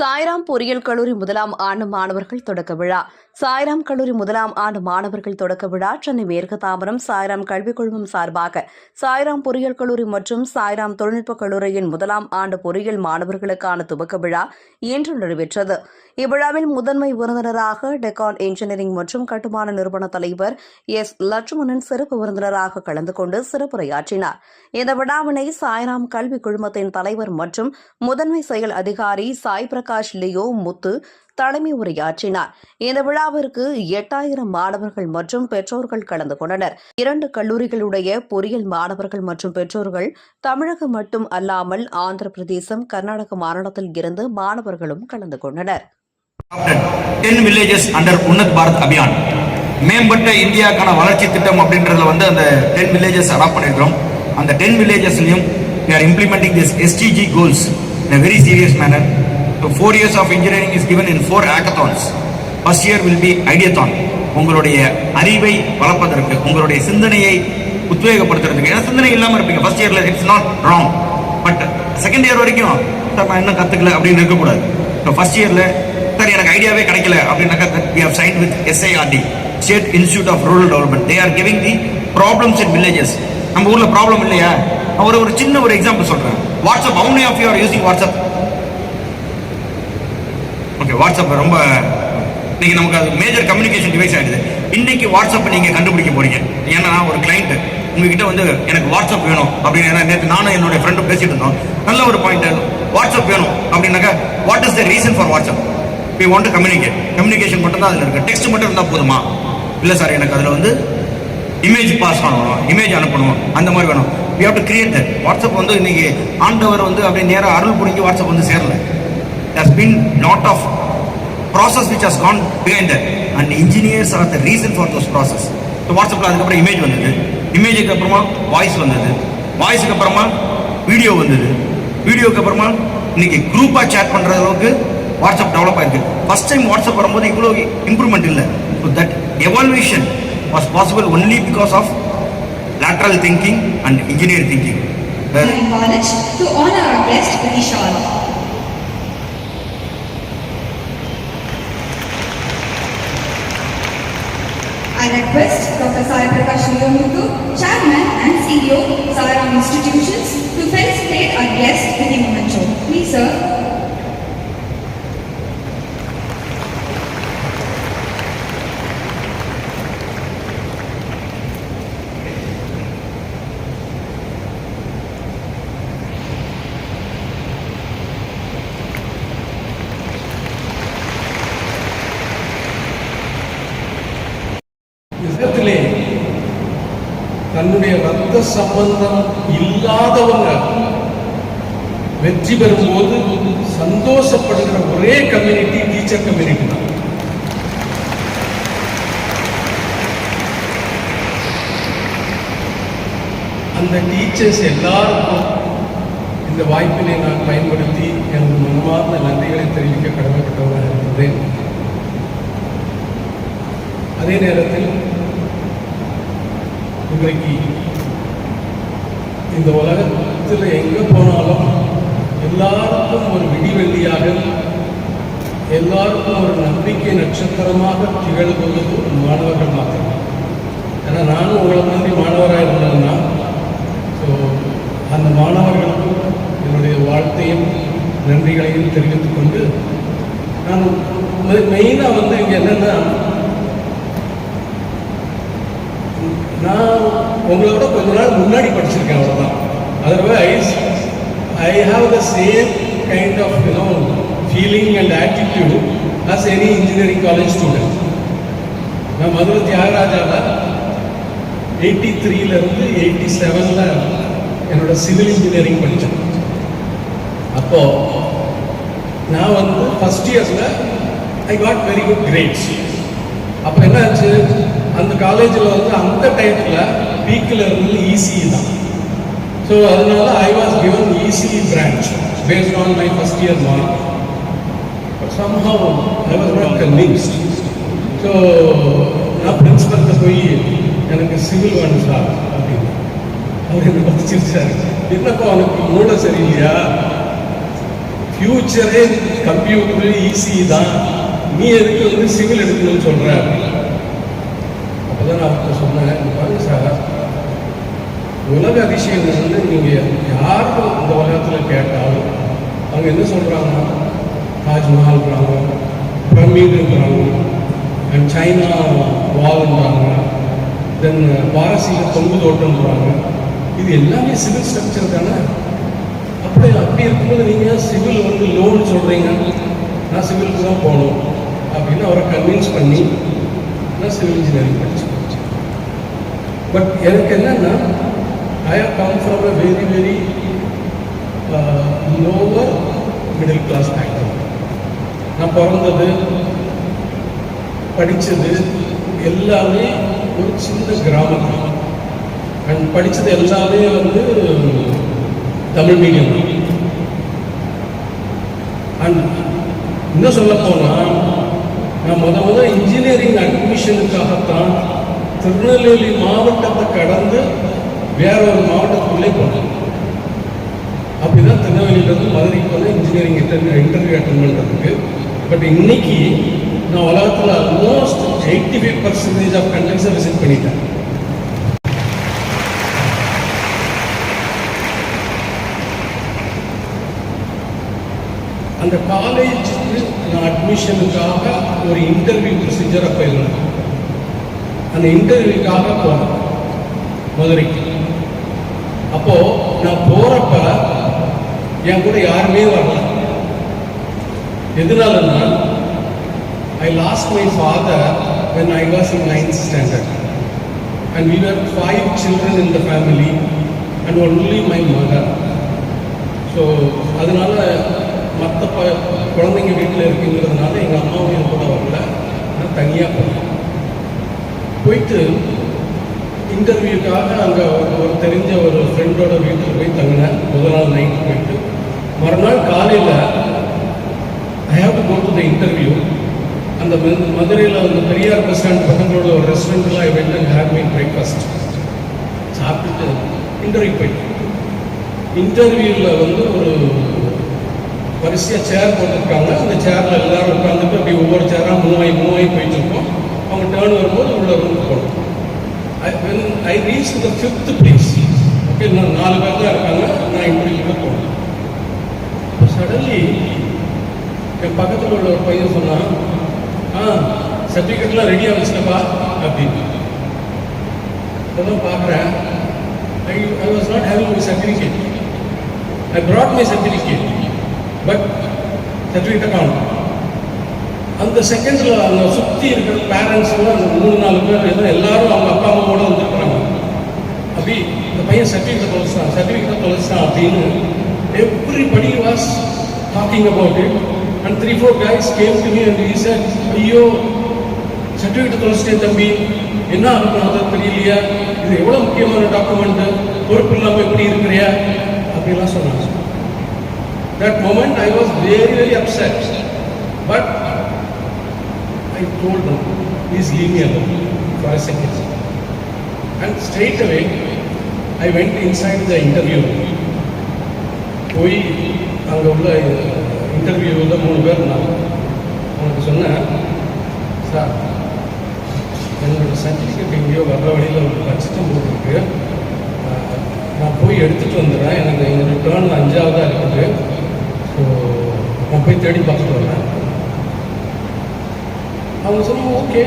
சாய்ராம் பொறியியல் கல்லூரி முதலாம் ஆண்டு மாணவர்கள் தொடக்க விழா. சாய்ராம் கல்லூரி முதலாம் ஆண்டு மாணவர்கள் தொடக்க விழா சென்னை மேற்கு தாம்பரம் சாய்ராம் கல்விக் குழுமம் சார்பாக. சாய்ராம் பொறியியல் கல்லூரி மற்றும் சாய்ராம் தொழில்நுட்பக் கல்லூரியின் முதலாம் ஆண்டு பொறியியல் மாணவர்களுக்கான துவக்க விழா இன்று நடைபெற்றது. இவ்விழாவில் முதன்மை விருந்தினராக டெக்கான் இன்ஜினியரிங் மற்றும் கட்டுமான நிறுவன தலைவர் எஸ். லட்சுமணன் சிறப்பு விருந்தினராக கலந்து கொண்டு சிறப்புரையாற்றினார். இந்த விழாவினை சாய்ராம் கல்விக் குழுமத்தின் தலைவர் மற்றும் முதன்மை செயல் அதிகாரி சாய் பிரகாஷ் லியோ முத்து தலைமை உரையாற்றினார். இந்த விழாவிற்கு எட்டாயிரம் மாணவர்கள் மற்றும் பெற்றோர்கள் கலந்து கொண்டனர். இரண்டு கல்லூரிகளுடைய பொறியியல் மாணவர்கள் மற்றும் பெற்றோர்கள் தமிழகம் மட்டும் அல்லாமல் ஆந்திர பிரதேசம் கர்நாடக மாநிலத்தில் இருந்து மாணவர்களும் கலந்து கொண்டனர். Ten villages under Unnat Bharat Abhiyan மேம்பட்ட இந்தியாக்கான வளர்ச்சி திட்டம் அப்படின்றதுல வந்து அந்த டென் வில்லேஜஸ் அடாப்ட் பண்ணிருக்கிறோம் அந்த ten வில்லேஜஸ்லையும் we are implementing this SDG goals in very serious manner four years of engineering is given in four in first year will be ideathon உங்களுடைய அறிவை வளர்ப்பதற்கு உங்களுடைய சிந்தனையை உத்வேகப்படுத்துறதுக்கு. ஏன்னா சிந்தனை இல்லாமல் இருப்பீங்க. ஃபர்ஸ்ட் இயர்ல it's not wrong but second year வரைக்கும் சார் நான் இன்னும் கற்றுக்கல அப்படின்னு இருக்கக்கூடாது. இப்போ ஃபர்ஸ்ட் இயரில் சார் எனக்கு ஐடியாவே கிடைக்கல அப்படின்னாக்கா we have sign with SIRD state institute of rural development they are giving the problems in villages நம்ம ஊரில் ப்ராப்ளம் இல்லையா? நான் ஒரு ஒரு சின்ன ஒரு எக்ஸாம்பிள் சொல்கிறேன் WhatsApp how of of you are WhatsApp WhatsApp ரொம்ப இன்னைக்கு நமக்கு அது மேஜர் கம்யூனிகேஷன் டிவைஸ் ஆகிடுது இன்னைக்கு வாட்ஸ்அப் நீங்கள் கண்டுபிடிக்க போறீங்க. ஏன்னா ஒரு கிளைண்ட் உங்ககிட்ட வந்து எனக்கு வாட்ஸ்அப் வேணும் அப்படின்னு ஏன்னா நேற்று நானும் என்னுடைய ஃப்ரெண்டும் பேசிட்டு இருந்தோம். நல்ல ஒரு பாயிண்ட் வாட்ஸ்அப் வேணும் அப்படின்னாக்கா what is the reason for WhatsApp we want to communicate communication மட்டும் தான் அதில் இருக்கு. டெக்ஸ்ட் மட்டும் இருந்தால் போதுமா? இல்லை சார் எனக்கு அதில் வந்து இமேஜ் பாஸ் பண்ணணும். இமேஜ் அனுப்பணும். அந்த மாதிரி வேணும். We have to create that WhatsApp வந்து இன்னைக்கு ஆண்டவர் வந்து அப்படியே நேராக அருள் புரிஞ்சு வாட்ஸ்அப் வந்து சேரலை. There's been lot of process which has gone behind that. And engineers are the reason for those process. So வாட்ஸ்அப்பில் அதுக்கப்புறம் இமேஜ் வந்தது. இமேஜுக்கு அப்புறமா வாய்ஸ் வந்தது. வாய்ஸுக்கு அப்புறமா வீடியோ வந்தது. வீடியோக்கு அப்புறமா இன்னைக்கு குரூப்பாக சேட் பண்ணுற அளவுக்கு வாட்ஸ்அப் டெவலப் ஆயிருக்கு. ஃபர்ஸ்ட் டைம் வாட்ஸ்அப் வரும்போது இவ்வளோ இம்ப்ரூவ்மெண்ட் இல்லை. So that evolution was possible only because of lateral thinking and engineer thinking. Where- to honor our guest Vishal. Chairman and CEO, Saram Institutions, to felicitate our guest, Vinny Mohancho. Please, sir, ரத்த சம்பந்தம் இல்லாதவங்க வெற்றி பெறும் போது சந்தோஷப்படுகிற ஒரே community teacher community தான். அந்த teachers எல்லாருக்கும் இந்த வாய்ப்பினை நான் பயன்படுத்தி எனது மனமார்ந்த நன்றிகளை தெரிவிக்க கடமைப்பட்டவராக இருந்தேன் அதே நேரத்தில் இன்றைக்கு இந்த உலகத்தில் எங்கே போனாலும் எல்லாருக்கும் ஒரு விடிவெள்ளியாக எல்லாருக்கும் ஒரு நம்பிக்கை நட்சத்திரமாக திகழ்வது மாணவர்கள் மாத்திரம். ஏன்னா நானும் உங்களை மாதிரி மாணவராக இருந்தேன்னா ஸோ அந்த மாணவர்களுக்கும் என்னுடைய வாழ்த்தையும் நன்றிகளையும் தெரிவித்துக்கொண்டு நான் மெயினாக வந்து இங்கே என்னென்னா நான் உங்களோட கொஞ்ச நாள் முன்னாடி படிச்சிருக்கேன் அவ்வளோதான் otherwise I have the same kind of you know feeling and attitude as any engineering college student நான் மதுரை தியாகராஜாவில் எயிட்டி த்ரீலேருந்து எயிட்டி செவனில் என்னோட சிவில் இன்ஜினியரிங் படித்தேன் அப்போது நான் வந்து ஃபஸ்ட் இயர்ஸில் I got very good grades அப்போ என்ன ஆச்சு அந்த காலேஜில் வந்து அந்த டைத்தில் வீக்கில் இருந்தது இசிஇ தான். ஸோ அதனால I was given ECE branch based on my first year mark somehow I was not convinced. So நான் பிரின்சிபல்கிட்ட போய் எனக்கு சிவில் வேணும் சார் அப்படின்னு. அவர் என்ன பார்த்து சிரிச்சாரு என்னப்பா மூட சரியில்லையா? ஃபியூச்சரே கம்ப்யூட்டர் ஈஸி தான். நீ எதுக்கு வந்து சிவில் எடுக்கணும்னு சொல்கிற அப்படின்னா நான் சொன்னேன் சார் உலக அதிசயங்கள் வந்து நீங்கள் யாருக்கும் இந்த உலகத்தில் கேட்டாலும் அவங்க என்ன சொல்கிறாங்கன்னா தாஜ்மஹால்ன்றாங்க பிரமிடுன்றாங்க அண்ட் சைனா வால்ன்றாங்க தென் பாரசீக தொங்கு தோட்டம்ன்றாங்க. இது எல்லாமே சிவில் ஸ்ட்ரக்சர் தானே? அப்படி அப்படி இருக்கும்போது நீங்கள் சிவில் வந்து லோன் சொல்கிறீங்க நான் சிவிலுக்கு தான் போகணும். அப்படின்னு அவரை கன்வின்ஸ் பண்ணி நான் சிவில் இன்ஜினியரிங் படித்தேன் பட் எனக்கு என்னன்னா I have come from a very very lower middle class background நான் பிறந்தது படித்தது எல்லாமே ஒரு சின்ன கிராமத்தில். அண்ட் படித்தது எல்லாமே வந்து தமிழ் மீடியம் அண்ட் இன்னும் சொல்ல போனால் நான் முத முத இன்ஜினியரிங் அட்மிஷனுக்காகத்தான் திருநெல்வேலி மாவட்டத்தை கடந்து வேற ஒரு மாவட்டத்துக்குள்ளே போனேன். அப்படிதான் திருநெல்வேலியிலேருந்து மதுரைக்கு வந்து இன்ஜினியரிங் இன்டர்வியூ இன்டர்வியூ அட்டன் பண்ணுறதுக்கு பட் இன்னைக்கு நான் உலகத்தில் almost eighty five percentage of கண்ட்ரிஸை visit பண்ணிட்டேன். அந்த காலேஜுக்கு நான் அட்மிஷனுக்காக ஒரு இன்டர்வியூ ப்ரொசீஜர் அப்போ இருந்தேன் அந்த இன்டர்வியூக்காக போனேன் மதுரைக்கு. அப்போ நான் போறப்ப என் கூட யாருமே வரல. எதனாலன்னா I lost my father when I was in ninth standard and we were five children in the family and only my mother so அதனால மற்ற ப குழந்தைங்க வீட்டில் இருக்குங்கிறதுனால எங்கள் அம்மாவும் என் கூட வரல. நான் தனியாக போனேன். போயிட்டு இன்டர்வியூக்காக அங்கே ஒரு தெரிஞ்ச ஒரு ஃப்ரெண்டோட வீட்டில் போய் தங்கினேன். முதல் நாள் நைட்டு போயிட்டு. மறுநாள் காலையில் I have to go to the interview அந்த மதுரையில் அந்த பெரியார் பஸ் ஸ்டாண்ட் பக்கங்களோட ஒரு ரெஸ்டாரண்ட்டில் I went and have mean breakfast சாப்பிட்டுட்டு இன்டர்வியூ போயிட்டேன் இன்டர்வியூவில் வந்து ஒரு வரிசையாக சேர் போட்டிருக்காங்க. அந்த சேரில் எல்லாரும் உட்காந்துட்டு அப்படி ஒவ்வொரு சேராக மூவாய் மூவாய் போயிட்டு இருக்கோம். அவங்க டேர்ன் வரும்போது உள்ள ரூமுக்கு போகணும். I when I reach the fifth place okay நான் நாலு பேர் தான் இருக்காங்க நான் இன்டர்வியூக்கு போகணும். இப்போ சடன்லி என் பக்கத்தில் உள்ள ஒரு பையன் சொன்னான் ஆ சர்டிஃபிகேட்லாம் ரெடியாக வச்சுக்கப்பா அப்படின்னு. அதெல்லாம் பார்க்குறேன் I I was not having my certificate I brought my certificate but சர்டிஃபிகேட்டை காணும். அந்த செகண்ட்ஸில் அந்த சுற்றி இருக்கிற பேரண்ட்ஸ் கூட அந்த மூணு நாலு பேர் எல்லாம் எல்லாரும் அவங்க அப்பா அம்மாவோட வந்துருக்குறாங்க. அப்படி இந்த பையன் சர்டிஃபிகேட் தொலைச்சான் சர்டிஃபிகேட் தொலைச்சிட்டான் அப்படின்னு everybody was talking about it and three four guys came to me and E sir ஐயோ சர்டிஃபிகேட் தொலைச்சிட்டேன் தம்பி. என்ன ஆகணும் தெரியலையா. இது எவ்வளோ முக்கியமான டாக்குமெண்ட்டு பொறுப்பு இல்லாமல் எப்படி இருக்கிறியா? அப்படிலாம் சொன்னாங்க. That moment I was very very upset but told them, please leave me alone for a second. And straight away, I went inside the interview. room. போய் அங்கே உள்ள uh, இன்டர்வியூவில் மூணு பேர் இருந்தாங்க. உனக்கு சொன்னேன் சார் என்னோட சர்டிஃபிகேட் எங்கேயோ வர்ற வழியில் ஒரு கஷ்டம் போட்டிருக்கு நான் போய் எடுத்துகிட்டு வந்துடுறேன். எனக்கு என்னோட டேர்ன் அஞ்சாவதாக இருக்குது. ஸோ நான் போய் தேடி பார்த்துட்டு வரேன். அவங்க சொல்லுவோம் ஓகே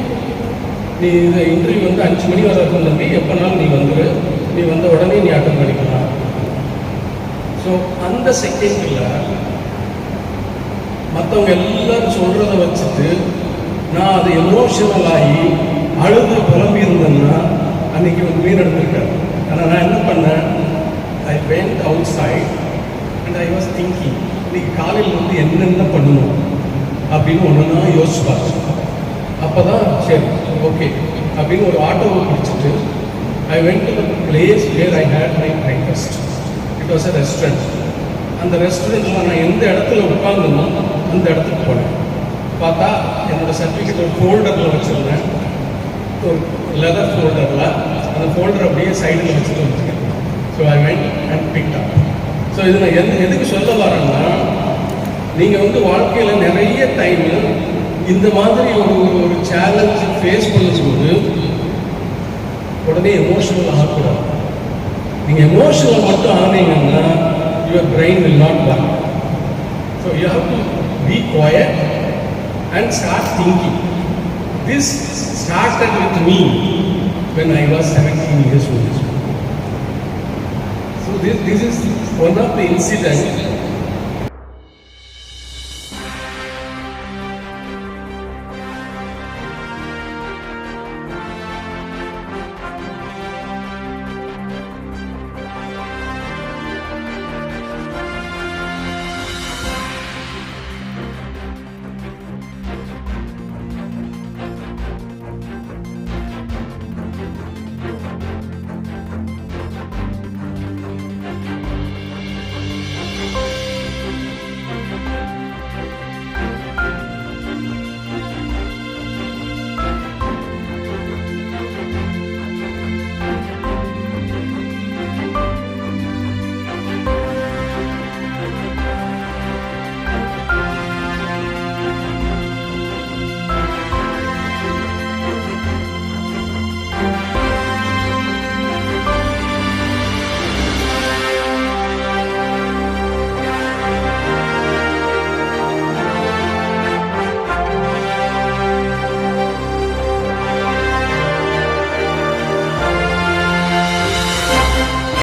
நீ இந்த இன்டர்வியூ வந்து அஞ்சு மணி வரை இருக்கும் தம்பி. எப்போனாலும் நீ வந்துடு நீ வந்த உடனே நீ அட்டன் பண்ணிக்கலாம். ஸோ அந்த செகண்டில் மற்றவங்க எல்லாரும் சொல்கிறத வச்சுட்டு நான் அது எமோஷனல் ஆகி அழுது புலம்பி இருந்தேன்னா அன்றைக்கி வந்து மீன் எடுத்திருக்கேன் ஆனால் நான் என்ன பண்ணேன்? I went outside and I was thinking இன்னைக்கு காலையில் வந்து என்னென்ன பண்ணணும்? அப்படின்னு ஒன்றுனா யோசிச்சு பார்த்தேன் அப்போ தான் சரி ஓகே அப்படின்னு ஒரு ஆட்டோவை பிடிச்சிட்டு I went to the place where I had my breakfast it was a restaurant அந்த ரெஸ்டாரண்ட்டில் நான் எந்த இடத்துல உட்கார்ந்தனோ அந்த இடத்துக்கு போனேன். பார்த்தா என்னோடய சர்டிஃபிகேட் ஒரு ஃபோல்டரில் வச்சுருந்தேன். ஒரு லெதர் ஃபோல்டரில் அந்த ஃபோல்டர் அப்படியே சைடில் வச்சுட்டு வச்சுருக்கேன் so I went and pick up so இது நான் எந்த எதுக்கு சொல்ல வரேன்னா நீங்கள் வந்து வாழ்க்கையில் நிறைய டைம் இந்த மாதிரி ஒரு ஒரு சேலஞ்ச் ஃபேஸ் பண்ணும்போது உடனே எமோஷனல் ஆகக்கூடாது. நீங்கள் எமோஷனல் மட்டும் ஆனீங்கன்னா your brain will not work so you have to be quiet and start thinking this started with me when I was seventeen years old so this this one of the the